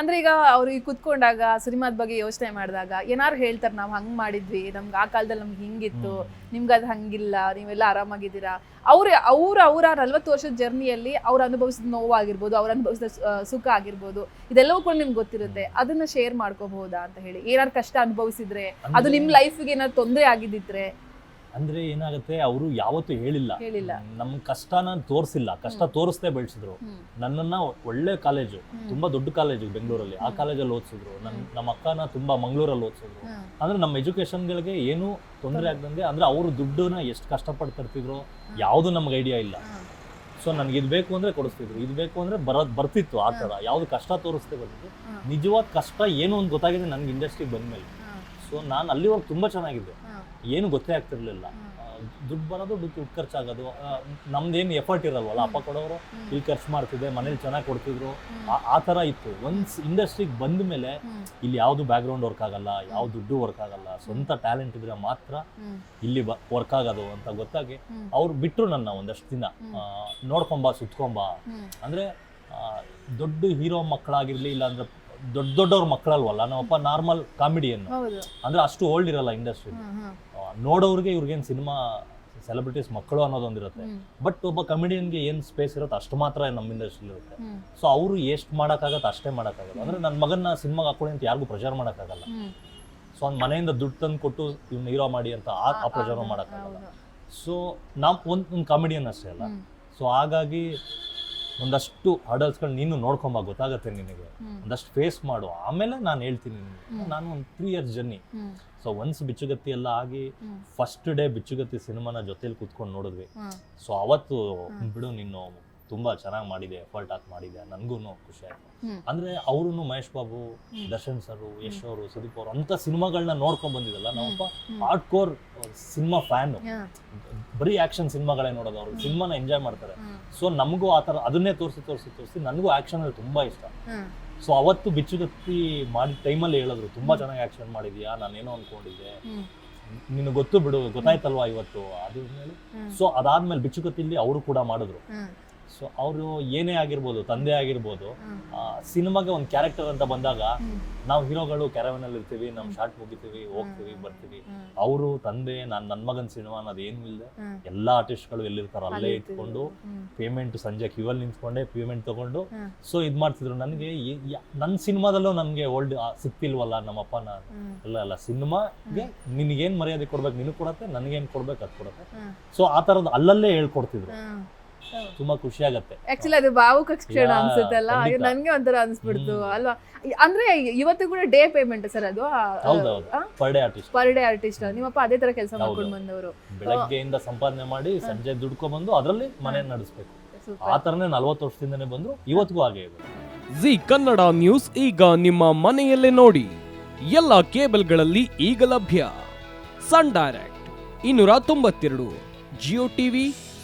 ಅಂದ್ರೆ ಈಗ ಅವ್ರಿಗೆ ಕುತ್ಕೊಂಡಾಗ ಸಿನಿಮಾದ ಬಗ್ಗೆ ಯೋಚನೆ ಮಾಡಿದಾಗ ಏನಾರು ಹೇಳ್ತಾರೆ ನಾವು ಹಂಗ್ ಮಾಡಿದ್ವಿ ನಮ್ಗೆ ಆ ಕಾಲದಲ್ಲಿ ನಮ್ಗೆ ಹಿಂಗಿತ್ತು ನಿಮ್ಗೆ ಅದು ಹಂಗಿಲ್ಲ ನೀವೆಲ್ಲ ಆರಾಮಾಗಿದ್ದೀರಾ? ಅವ್ರ ಅವ್ರ ಅವರ ನಲ್ವತ್ತು ವರ್ಷದ ಜರ್ನಿಯಲ್ಲಿ ಅವ್ರು ಅನುಭವಿಸಿದ ನೋವಾಗಿರ್ಬೋದು ಅವ್ರು ಅನುಭವಿಸಿದ ಸುಖ ಆಗಿರ್ಬೋದು ಇದೆಲ್ಲವೂ ಕೂಡ ನಿಮ್ಗೆ ಗೊತ್ತಿರುತ್ತೆ. ಅದನ್ನ ಶೇರ್ ಮಾಡ್ಕೋಬಹುದಾ ಅಂತ ಹೇಳಿ. ಏನಾರು ಕಷ್ಟ ಅನುಭವಿಸಿದ್ರೆ ಅದು ನಿಮ್ ಲೈಫ್ಗೆ ಏನಾದ್ರು ತೊಂದರೆ ಆಗಿದ್ದಿದ್ರೆ ಅಂದ್ರೆ ಏನಾಗುತ್ತೆ ಅವರು ಯಾವತ್ತೂ ಹೇಳಿಲ್ಲ. ಹೇಳಿಲ್ಲ. ನಮ್ ಕಷ್ಟನ ತೋರಿಸಿಲ್ಲ. ಕಷ್ಟ ತೋರಿಸ್ದೇ ಬೆಳೆಸಿದ್ರು. ನನ್ನನ್ನ ಒಳ್ಳೆ ಕಾಲೇಜು ತುಂಬಾ ದೊಡ್ಡ ಕಾಲೇಜು ಬೆಂಗಳೂರಲ್ಲಿ ಆ ಕಾಲೇಜಲ್ಲಿ ಓದಿಸಿದ್ರು. ನನ್ ನಮ್ಮ ಅಕ್ಕನ ತುಂಬಾ ಮಂಗಳೂರಲ್ಲಿ ಓದಿಸಿದ್ರು. ಅಂದ್ರೆ ನಮ್ಮ ಎಜುಕೇಶನ್ಗಳಿಗೆ ಏನು ತೊಂದರೆ ಆಗದಂಗೆ ಅಂದ್ರೆ ಅವರು ದುಡ್ಡನ್ನ ಎಷ್ಟು ಕಷ್ಟಪಟ್ಟು ತರ್ತಿದ್ರು ಯಾವುದು ನಮ್ಗೆ ಐಡಿಯಾ ಇಲ್ಲ. ಸೊ ನನಗೆ ಇದು ಬೇಕು ಅಂದ್ರೆ ಕೊಡಿಸ್ತಿದ್ರು. ಇದು ಬೇಕು ಅಂದ್ರೆ ಬರೋದ್ ಬರ್ತಿತ್ತು ಆ ತರ ಯಾವ್ದು ಕಷ್ಟ ತೋರಿಸ್ದೆ. ನಿಜವಾದ ಕಷ್ಟ ಏನು ಅಂತ ಗೊತ್ತಾಗಿದೆ ನನ್ಗೆ ಇಂಡಸ್ಟ್ರಿಗೆ ಬಂದ್ಮೇಲೆ. ಸೊ ನಾನು ಅಲ್ಲಿವರೆಗೆ ತುಂಬಾ ಚೆನ್ನಾಗಿದ್ದೆ. ಏನು ಗೊತ್ತೇ ಆಗ್ತಿರ್ಲಿಲ್ಲ. ದುಡ್ಡು ಬರೋದು ದುಡ್ಡು ಖರ್ಚಾಗೋದು. ನಮ್ದೇನು ಎಫರ್ಟ್ ಇರಲ್ವಲ್ಲ? ಅಪ್ಪ ಕೊಡೋರು. ಇಲ್ಲಿ ಖರ್ಚು ಮಾಡ್ತಿದ್ದೆ ಮನೇಲಿ ಚೆನ್ನಾಗಿ ಕೊಡ್ತಿದ್ರು. ಆ- ಆ ಥರ ಇತ್ತು. ಒನ್ಸ್ ಇಂಡಸ್ಟ್ರಿಗೆ ಬಂದ ಮೇಲೆ ಇಲ್ಲಿ ಯಾವುದು ಬ್ಯಾಕ್ಗ್ರೌಂಡ್ ವರ್ಕ್ ಆಗಲ್ಲ ಯಾವ ದುಡ್ಡು ವರ್ಕ್ ಆಗಲ್ಲ ಸ್ವಂತ ಟ್ಯಾಲೆಂಟ್ ಇದ್ರೆ ಮಾತ್ರ. ಇಲ್ಲಿ ವರ್ಕ್ ಆಗೋದು ಅಂತ ಗೊತ್ತಾಗಿ. ಅವ್ರು ಬಿಟ್ಟರು ನನ್ನ ಒಂದಷ್ಟು ದಿನ. ನೋಡ್ಕೊಂಬ ಸುತ್ಕೊಂಬ. ಅಂದರೆ ದೊಡ್ಡ ಹೀರೋ ಮಕ್ಕಳಾಗಿರಲಿ ಇಲ್ಲ ಅಂದ್ರೆ ದೊಡ್ಡ ದೊಡ್ಡವ್ರ ಮಕ್ಕಳಲ್ವಲ್ಲ ನಮ್ಮಪ್ಪ ನಾರ್ಮಲ್ ಕಾಮಿಡಿಯನ್ ಹೌದು ಅಂದ್ರೆ ಅಷ್ಟು ಓಲ್ಡ್ ಇರಲ್ಲ ಇಂಡಸ್ಟ್ರಿ ಹ್ಮ್. ಹ್ಮ್. ನೋಡೋರಿಗೆ ಇವ್ರಿಗೇನು ಸಿನಿಮಾ ಸೆಲೆಬ್ರಿಟೀಸ್ ಮಕ್ಕಳು ಅನ್ನೋದೊಂದಿರುತ್ತೆ. ಬಟ್ ಒಬ್ಬ ಕಮಿಡಿಯನ್ಗೆ ಏನು ಸ್ಪೇಸ್ ಇರುತ್ತೆ ಅಷ್ಟು ಮಾತ್ರ ನಮ್ಮ ಇಂಡಸ್ಟ್ರಿ ಇರುತ್ತೆ. ಸೊ ಅವರು ಎಷ್ಟು ಮಾಡೋಕ್ಕಾಗತ್ತೆ ಅಷ್ಟೇ ಮಾಡೋಕ್ಕಾಗಲ್ಲ ಅಂದ್ರೆ ನನ್ನ ಮಗನ ಸಿನಿಮಾಗೆ ಹಾಕೊಳ್ಳಿ ಅಂತ ಯಾರಿಗೂ ಪ್ರೆಷರ್ ಮಾಡೋಕ್ಕಾಗಲ್ಲ ಹ್ಮ್. ಸೊ ಅವ್ನ ಮನೆಯಿಂದ ದುಡ್ಡು ತಂದು ಕೊಟ್ಟು ಇವ್ನ ಹೀರೋ ಮಾಡಿ ಅಂತ ಆ ಆ ಪ್ರೆಷರ್ ಹೌದು. ಮಾಡೋಕ್ಕಾಗಲ್ಲ. ಸೊ ನಾವು ಒಂದು ಒಂದು ಕಾಮಿಡಿಯನ್ ಅಷ್ಟೇ ಅಲ್ಲ. ಸೊ ಹಾಗಾಗಿ ಒಂದಷ್ಟು ಹರ್ಡಲ್ಸ್ಗಳು ನೀನು ನೋಡ್ಕೊಂಬ ಗೊತ್ತಾಗತ್ತೆ ನಿನಗೆ. ಒಂದಷ್ಟು ಫೇಸ್ ಮಾಡು. ಆಮೇಲೆ ನಾನು ಹೇಳ್ತೀನಿ ನಿನಗೆ. ನಾನು ಒಂದು three years journey. So once Bichchugatti ಎಲ್ಲ ಆಗಿ ಫಸ್ಟ್ ಡೇ ಬಿಚ್ಚುಗತ್ತಿ ಸಿನಿಮಾನ ಜೊತೆಲಿ ಕೂತ್ಕೊಂಡು ನೋಡಿದ್ವಿ. ಸೊ ಅವತ್ತು. ಬಿಡು ನೀನು ತುಂಬಾ ಚೆನ್ನಾಗಿ ಮಾಡಿದೆ ಎಫರ್ಟ್ ಹಾಕಿ ಮಾಡಿದೆ ನನಗೂ ಖುಷಿ ಆಯ್ತು. ಅಂದ್ರೆ ಅವರು ಮಹೇಶ್ ಬಾಬು ದರ್ಶನ್ ಸರ್ ಯಶ್ ಅವರು ಸುದೀಪ್ ಅವರು ಅಂತ ಸಿನಿಮಾಗಳನ್ನ ನೋಡ್ಕೊಂಡ್ ಬಂದಿದ್ದಲ್ಲ ನಮ್ಮಪ್ಪ heart hard core cinema fan. ಬರೀ ಆಕ್ಷನ್ ಸಿನಿಮಾಗಳೇ ನೋಡೋದು ಅವರು ಸಿನಿಮಾನ ಎಂಜಾಯ್ ಮಾಡ್ತಾರೆ. ಸೊ ನಮಗೂ ಆ ಥರ ಅದನ್ನೇ ತೋರಿಸಿ ತೋರಿಸಿ ತೋರಿಸಿ ನನಗೂ ಆಕ್ಷನ್ ಅಲ್ಲಿ ತುಂಬಾ ಇಷ್ಟ. ಸೊ ಅವತ್ತು ಬಿಚ್ಚುಗತ್ತಿ ಮಾಡಿದ ಟೈಮಲ್ಲಿ ಹೇಳಿದ್ರು ತುಂಬಾ ಚೆನ್ನಾಗಿ ಆಕ್ಷನ್ ಮಾಡಿದ್ಯಾ ನಾನೇನೋ ಅನ್ಕೊಂಡಿದ್ದೆ. ನಿನ್ಗೆ ಗೊತ್ತು ಬಿಡು ಗೊತ್ತಾಯ್ತಲ್ವಾ ಇವತ್ತು? ಅದ್ರ ಮೇಲೆ ಸೊ ಅದಾದ್ಮೇಲೆ ಬಿಚ್ಚುಗತ್ತಿಲಿ ಅವರು ಕೂಡ ಮಾಡಿದ್ರು. ಸೊ ಅವರು ಏನೇ ಆಗಿರ್ಬೋದು ತಂದೆ ಆಗಿರ್ಬೋದು ಆ, ಸಿನಿಮಾಗೆ ಒಂದು ಕ್ಯಾರೆಕ್ಟರ್ ಅಂತ ಬಂದಾಗ. ನಾವು ಹೀರೋಗಳು ಕ್ಯಾರವನಲ್ಲಿ ಇರ್ತೀವಿ ನಮ್ಮ ಶಾರ್ಟ್ ಮುಗಿತೀವಿ ಹೋಗ್ತೀವಿ ಬರ್ತೀವಿ. ಅವರು ತಂದೆ ನಾನು ನನ್ನ ಮಗನ ಸಿನಿಮಾ ಅನ್ನೋದು ಏನು ಇಲ್ಲದೆ ಎಲ್ಲ ಆರ್ಟಿಸ್ಟ್ಗಳು ಎಲ್ಲಿರ್ತಾರೋ ಅಲ್ಲೇ ಇಟ್ಕೊಂಡು ಪೇಮೆಂಟ್ ಸಂಜೆ ಕ್ಯೂವಲ್ಲಿ ನಿಂತ್ಕೊಂಡೆ ಪೇಮೆಂಟ್ ತಗೊಂಡು. ಸೊ ಇದು ಮಾಡ್ತಿದ್ರು. ನನಗೆ ನನ್ನ ಸಿನಿಮಾದಲ್ಲೂ ನನಗೆ ಓಲ್ಡ್ ಸಿಕ್ತಿಲ್ವಲ್ಲ ನಮ್ಮಪ್ಪ ನಾನು ಅಲ್ಲ ಇಲ್ಲ ಅಲ್ಲ ಸಿನಿಮಾಗೆ ನಿನಗೇನು ಮರ್ಯಾದೆ ಕೊಡ್ಬೇಕು ನಿನಗೆ ಕೊಡತ್ತೆ ನನಗೇನು ಕೊಡ್ಬೇಕು ಅದು ಕೊಡತ್ತೆ. ಸೊ ಆ ಥರದ್ದು ಅಲ್ಲಲ್ಲೇ ಹೇಳ್ಕೊಡ್ತಿದ್ರು. ತುಂಬಾ ಖುಷಿ ಆಗುತ್ತೆ ಆಕ್ಚುಲಿ ಅದು ಭಾವುಕ ಕ್ಷಣ ಅನ್ಸುತ್ತೆ ಅಲ್ಲ ಅಯ್ಯೋ, ಖಂಡಿತ. ನನ್ಗೆ ಒಂಥರ ಅನ್ಸ್ಬಿಡ್ತು ಅಲ್ವಾ? ಅಂದ್ರೆ ಇವತ್ತು ಕೂಡ ಡೇ ಪೇಮೆಂಟ್ ಸರ್ ಅದು? Per day artist per day artist ನಿಮ್ಮಪ್ಪ ಅದೇ ತರ ಕೆಲಸ. ಮಾಡ್ಕೊಂಡು ಬಂದವರು. ಬೆಳಗ್ಗೆಯಿಂದ ಸಂಪಾದನೆ ಮಾಡಿ ಸಂಜೆ ದುಡ್ಕೊಂಡ್ಬಂದು ಅದರಲ್ಲಿ ಮನೆ ನಡೆಸ್ಬೇಕು. ಆ ತರನೇ ಥರನೇ ನಲ್ವತ್ತು ವರ್ಷದಿಂದನೇ ಬಂದ್ರು ಇವತ್ತಿಗೂ ಹಾಗೆ ಇದೆ. ಜಿ ಕನ್ನಡ ನ್ಯೂಸ್ ಈಗ ನಿಮ್ಮ ಮನೆಯಲ್ಲೇ ನೋಡಿ. ಎಲ್ಲ ಕೇಬಲ್ಗಳಲ್ಲಿ ಈಗ ಲಭ್ಯ. ಸನ್ ಡೈರೆಕ್ಟ್ ಇನ್ನೂರ ತೊಂಬತ್ತೆರಡು ಜಿಯೋ ಟಿವಿ